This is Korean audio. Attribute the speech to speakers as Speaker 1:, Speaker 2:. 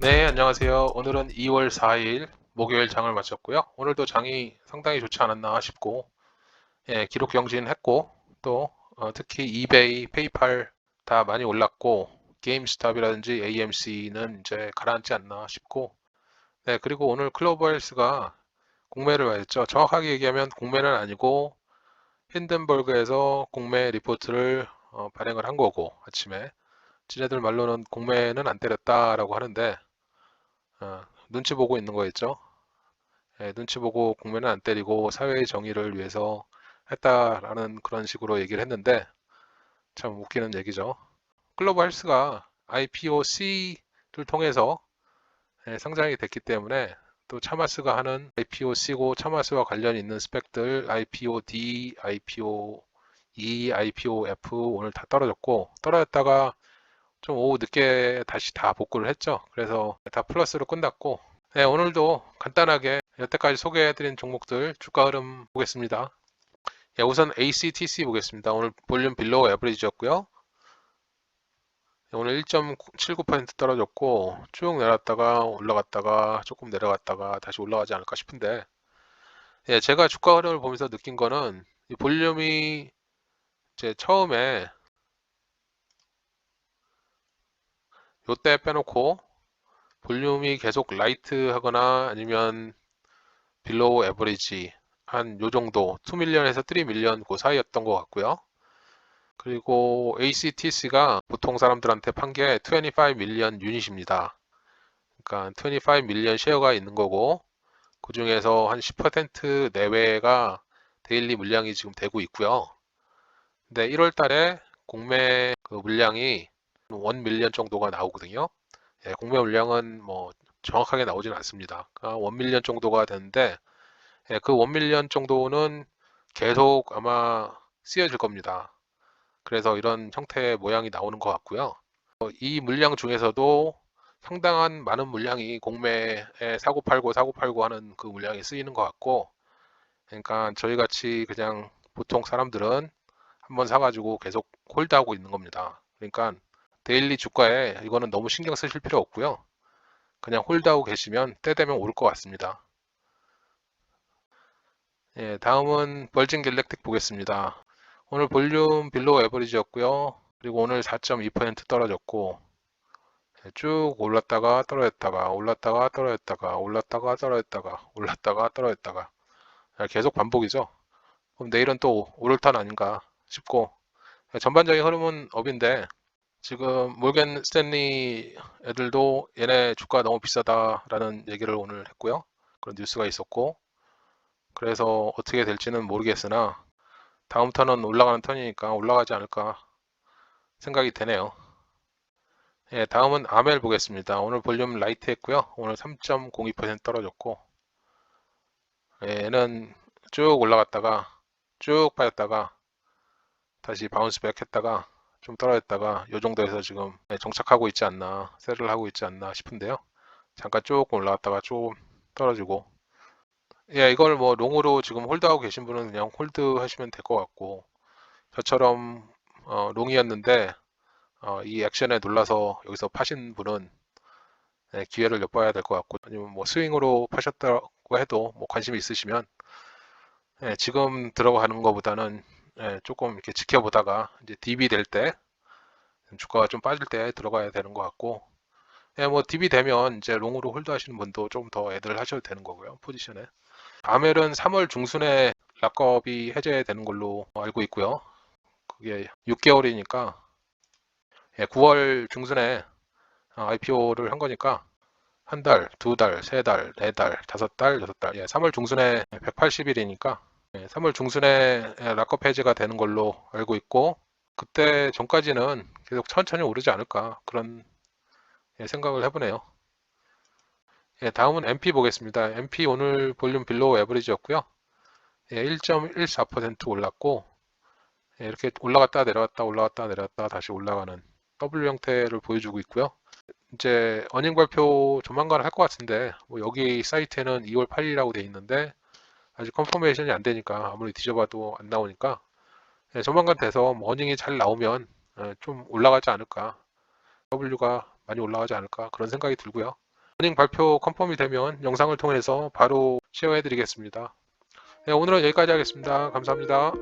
Speaker 1: 네, 안녕하세요. 오늘은 2월 4일 목요일 장을 마쳤고요. 오늘도 장이 상당히 좋지 않았나 싶고, 예, 기록 경신했고, 또 어, 특히 이베이, 페이팔 다 많이 올랐고, 게임스탑이라든지 AMC는 이제 가라앉지 않나 싶고, 네, 그리고 오늘 클로버헬스가 공매를 맞았죠. 정확하게 얘기하면 공매는 아니고 힌든버그에서 공매 리포트를 어, 발행을 한 거고 아침에 지네들 말로는 공매는 안 때렸다라고 하는데 어, 눈치 보고 있는 거였죠. 예, 눈치 보고 공매는 안 때리고 사회의 정의를 위해서 했다라는 그런 식으로 얘기를 했는데 참 웃기는 얘기죠. 글로벌 헬스가 IPOC를 통해서 예, 상장이 됐기 때문에 또 차마스가 하는 IPOC고 차마스와 관련 있는 스펙들 IPOD, IPOE, IPOF 오늘 다 떨어졌고 떨어졌다가 좀 오후 늦게 다시 다 복구를 했죠. 그래서 다 플러스로 끝났고 네, 오늘도 간단하게 여태까지 소개해드린 종목들 주가 흐름 보겠습니다. 예, 우선 ACTC 보겠습니다. 오늘 볼륨 빌로우 에버리지였고요. 예, 오늘 1.79% 떨어졌고 쭉 내렸다가 올라갔다가 조금 내려갔다가 다시 올라가지 않을까 싶은데 예, 제가 주가 흐름을 보면서 느낀 거는 이 볼륨이 이제 처음에 요때 빼놓고 볼륨이 계속 라이트 하거나 아니면 빌로우 에버리지 한 요 정도 2밀리언에서 3밀리언 그 사이였던 것 같고요. 그리고 ACTC가 보통 사람들한테 판 게 25밀리언 유닛입니다. 그러니까 25밀리언 쉐어가 있는 거고 그 중에서 한 10% 내외가 데일리 물량이 지금 되고 있고요. 근데 1월 달에 공매 그 물량이 1밀리언 정도가 나오거든요. 예, 공매 물량은 뭐 정확하게 나오지는 않습니다. 그러니까 1밀리언 정도가 되는데 예, 그 1밀리언 정도는 계속 아마 쓰여질 겁니다. 그래서 이런 형태의 모양이 나오는 것 같고요. 어, 이 물량 중에서도 상당한 많은 물량이 공매에 사고 팔고 사고 팔고 하는 그 물량이 쓰이는 것 같고 그러니까 저희 같이 그냥 보통 사람들은 한번 사가지고 계속 홀드하고 있는 겁니다. 그러니까 데일리 주가에 이거는 너무 신경 쓰실 필요 없고요. 그냥 홀드하고 계시면 때 되면 오를 것 같습니다. 예, 다음은 벌진 갤렉틱 보겠습니다. 오늘 볼륨 빌로우 에버리지였고요. 그리고 오늘 4.2% 떨어졌고 예, 쭉 올랐다가 떨어졌다가 올랐다가 떨어졌다가 올랐다가 떨어졌다가 올랐다가 떨어졌다가 예, 계속 반복이죠. 그럼 내일은 또 오를 탄 아닌가 싶고 예, 전반적인 흐름은 업인데 지금 몰겐 스탠리 애들도 얘네 주가 너무 비싸다라는 얘기를 오늘 했고요. 그런 뉴스가 있었고 그래서 어떻게 될지는 모르겠으나 다음 턴은 올라가는 턴이니까 올라가지 않을까 생각이 되네요. 예, 다음은 아멜 보겠습니다. 오늘 볼륨 라이트 했고요. 오늘 3.02% 떨어졌고 예, 얘는 쭉 올라갔다가 쭉 빠졌다가 다시 바운스백 했다가 좀 떨어졌다가 이 정도에서 지금 정착하고 있지 않나 셀을 하고 있지 않나 싶은데요. 잠깐 조금 올라갔다가 좀 떨어지고. 예 이걸 뭐 롱으로 지금 홀드하고 계신 분은 그냥 홀드 하시면 될 것 같고 저처럼 어, 롱이었는데 어, 이 액션에 놀라서 여기서 파신 분은 예, 기회를 엿봐야 될 것 같고 아니면 뭐 스윙으로 파셨다고 해도 뭐 관심이 있으시면 예, 지금 들어가는 것보다는 예, 조금 이렇게 지켜보다가 이제 DB 될 때 주가가 좀 빠질 때 들어가야 되는 것 같고 예, 뭐 DB 되면 이제 롱으로 홀드 하시는 분도 좀 더 애들 하셔도 되는 거고요 포지션에 아멜은 3월 중순에 락업이 해제되는 걸로 알고 있고요 그게 6개월이니까 예, 9월 중순에 IPO를 한 거니까 한 달, 두 달, 세 달, 네 달, 다섯 달, 여섯 달. 예, 3월 중순에 180일이니까 3월 예, 중순에 락업 해제가 되는 걸로 알고 있고 그때 전까지는 계속 천천히 오르지 않을까 그런 예, 생각을 해보네요. 예, 다음은 MP 보겠습니다. MP 오늘 볼륨 빌로우 에버리지였고요. 1.14% 올랐고 이렇게 올라갔다 내려갔다 올라갔다 내려갔다 다시 올라가는 W 형태를 보여주고 있고요. 이제 어닝 발표 조만간 할 것 같은데 뭐 여기 사이트에는 2월 8일이라고 돼 있는데 아직 컨퍼메이션이 안 되니까 아무리 뒤져봐도 안 나오니까 예, 조만간 돼서 뭐 어닝이 잘 나오면 예, 좀 올라가지 않을까 W가 많이 올라가지 않을까 그런 생각이 들고요 어닝 발표 컨펌이 되면 영상을 통해서 바로 쉐어해 드리겠습니다. 네, 오늘은 여기까지 하겠습니다. 감사합니다.